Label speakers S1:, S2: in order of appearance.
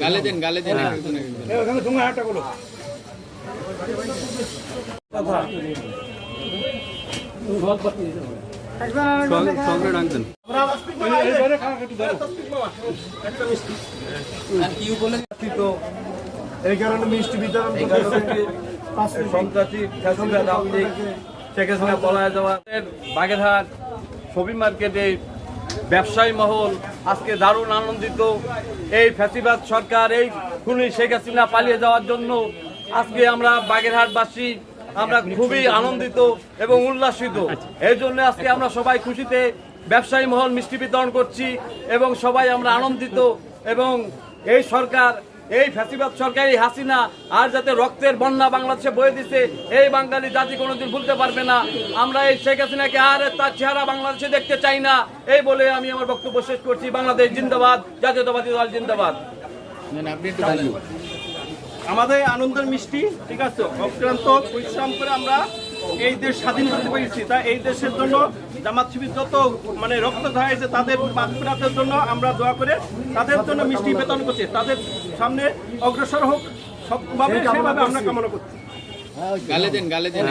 S1: গালে দেন গালে দেন একজন একজন।
S2: ওখানে তোমার হাতটা বলো
S1: আর কি
S2: এই কারণে মিষ্টি বিতরণ
S3: সন্ত্রাসী ফ্যাসিবাদ শেখ হাসিনা পলায় যাওয়া বাগেরহাট ছবি মার্কেটে ব্যবসায়ী মহল আজকে দারুণ আনন্দিত। এই ফ্যাসিবাদ সরকার, এই খুনি শেখ হাসিনা পালিয়ে যাওয়ার জন্য আজকে আমরা বাগেরহাটবাসী, আমরা খুবই আনন্দিত এবং উল্লাসিত। এই জন্য আজকে আমরা সবাই খুশিতে ব্যবসায়ী মহল মিষ্টি বিতরণ করছি এবং সবাই আমরা আনন্দিত এবং এই সরকার এই ফ্যাসিবাদ সরকারি হাসিনা আর যাতে রক্তের বন্যা বাংলাদেশে বয়ে দিছে, এই বাঙালি জাতি কোনোদিন ভুলতে পারবে না। আমরা এই শেখ হাসিনাকে আর তার চেহারা বাংলাদেশে দেখতে চাই না। এই বলে আমি আমার বক্তব্য শেষ করছি। বাংলাদেশ জিন্দাবাদ, জাতীয়তাবাদী দল জিন্দাবাদ।
S4: আমাদের আনন্দের মিষ্টি ঠিক আছে? অক্রান্ত পরিশ্রম করে আমরা এই দেশ স্বাধীন করতে পেরেছি। তা এই দেশের জন্য জামাত শিবির যত মানে রক্ত ধরেছে তাদের মাতৃরাতের জন্য আমরা দোয়া করে তাদের জন্য মিষ্টি বেতন করছি। তাদের সামনে অগ্রসর হোক সবভাবে সেভাবে আমরা কামনা করছি।
S1: গালে দেন গালে দেন।